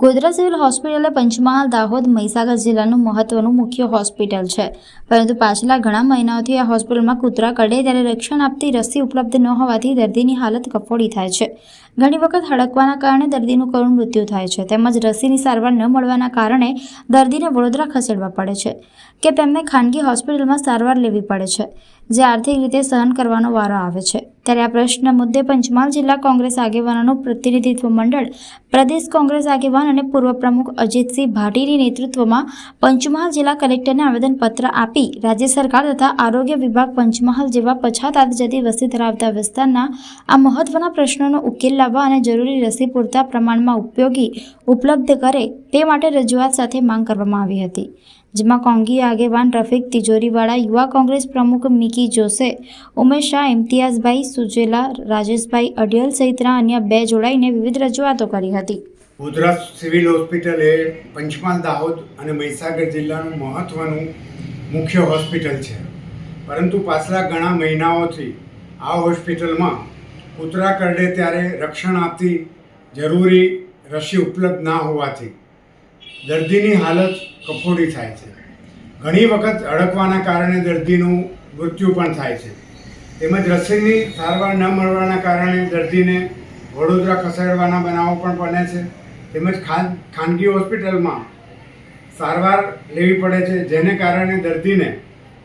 Godhra civil hospital એ પંચમહાલ, દાહોદ, મહીસાગર જિલ્લાનું મહત્વનું મુખ્ય હોસ્પિટલ છે. પરંતુ પાછલા ઘણા મહિનાઓથી આ હોસ્પિટલમાં કૂતરા કરડે ત્યારે રક્ષણ આપતી રસી ઉપલબ્ધ ન હોવાથી દર્દીની હાલત કફોડી થાય છે. ઘણી વખત હડકવાના કારણે દર્દીનું કરુણ મૃત્યુ થાય છે. તેમજ રસીની સારવાર ન મળવાના કારણે દર્દીને વડોદરા ખસેડવા પડે છે. કે તેમને ખાનગી હોસ્પિટલમાં સારવાર લેવી પડે છે. જે આર્થિક રીતે સહન કરવાનો વારો આવે છે. ત્યારે આ પ્રશ્ન મુદ્દે પંચમહાલ જિલ્લા કોંગ્રેસ આગેવાનોનું પ્રતિનિધિત્વ મંડળ, પ્રદેશ કોંગ્રેસ આગેવાન અને પૂર્વ પ્રમુખ અજીતસિંહ ભાટીની નેતૃત્વમાં પંચમહાલ જિલ્લા કલેક્ટરને આવેદનપત્ર આપી રાજ્ય સરકાર તથા આરોગ્ય વિભાગ પંચમહાલ જેવા પછાત આદિજાતિ વસ્તી ધરાવતા વિસ્તારના આ મહત્વના પ્રશ્નોનો ઉકેલ લાવવા અને જરૂરી રસી પૂરતા પ્રમાણમાં ઉપયોગી ઉપલબ્ધ કરે તે માટે રજૂઆત સાથે માંગ કરવામાં આવી હતી, જેમાં કોંગી આગેવાન રફીક તિજોરીવાળા, યુવા કોંગ્રેસ પ્રમુખ મિકી જોશે ઉમેશ શાહ, ઇમ્તિયાઝભાઈ સુજેલા, રાજેશભાઈ અડિયલ સહિતના અન્ય બે જોડાઈને વિવિધ રજૂઆતો કરી હતી. ગુજરાત સિવિલ હોસ્પિટલ એ પંચમહાલ, દાહોદ અને મહીસાગર જિલ્લાનું મહત્ત્વનું મુખ્ય હોસ્પિટલ છે. પરંતુ પાછલા ઘણા મહિનાઓથી આ હોસ્પિટલમાં કૂતરા કરડે ત્યારે રક્ષણ આપતી જરૂરી રસી ઉપલબ્ધ ના હોવાથી દર્દીની હાલત કફોડી થાય છે. ઘણી વખત અડકવાના કારણે દર્દીનું મૃત્યુ પણ થાય છે. તેમજ રસીની સારવાર ન મળવાના કારણે દર્દીને વડોદરા ખસેડવાના બનાવો પણ બને છે. તેમજ ખાન, ખાનગી હોસ્પિટલમાં સારવાર લેવી પડે છે, જેને કારણે દર્દીને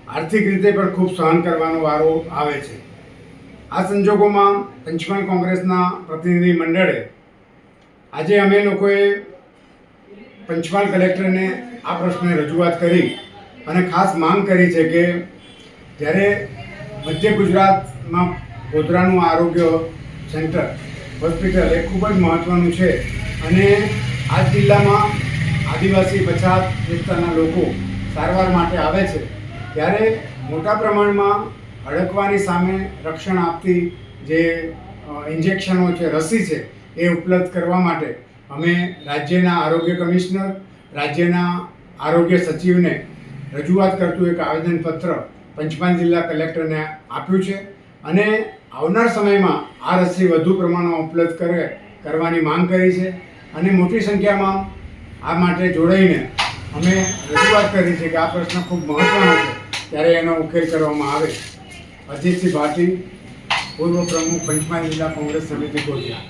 આર્થિક રીતે પણ ખૂબ સહન કરવાનો વારો આવે છે. આ સંજોગોમાં પંચમહાલ કોંગ્રેસના પ્રતિનિધિ મંડળે આજે અમે લોકોએ પંચમહાલ કલેક્ટરને આ પ્રશ્ને રજૂઆત કરી અને ખાસ માંગ કરી છે કે જ્યારે મધ્ય ગુજરાતમાં ગોધરાનું આરોગ્ય સેન્ટર, હોસ્પિટલ એ ખૂબ જ મહત્ત્વનું છે અને આ જિલ્લામાં આદિવાસી પછાત વિસ્તારના લોકો સારવાર માટે આવે છે, ત્યારે મોટા પ્રમાણમાં હડકવાની સામે રક્ષણ આપતી જે ઇન્જેક્શનો છે, રસી છે એ ઉપલબ્ધ કરવા માટે અમે રાજ્યના આરોગ્ય કમિશનર, રાજ્યના આરોગ્ય સચિવને રજૂઆત કરતું એક આવેદનપત્ર પંચમહાલ જિલ્લા કલેક્ટરને આપ્યું છે અને આવનાર સમયમાં આ રસી વધુ પ્રમાણમાં ઉપલબ્ધ કરે કરવાની માંગ કરી છે અને મોટી સંખ્યામાં આ માટે જોડાઈને અમે રજૂઆત કરી છે કે આ પ્રશ્ન ખૂબ મહત્ત્વનો છે ત્યારે એનો ઉકેલ કરવામાં આવે. અજીતસિંહ ભાટી, પૂર્વ પ્રમુખ પંચમહાલ જિલ્લા કોંગ્રેસ સમિતિ ગોધરા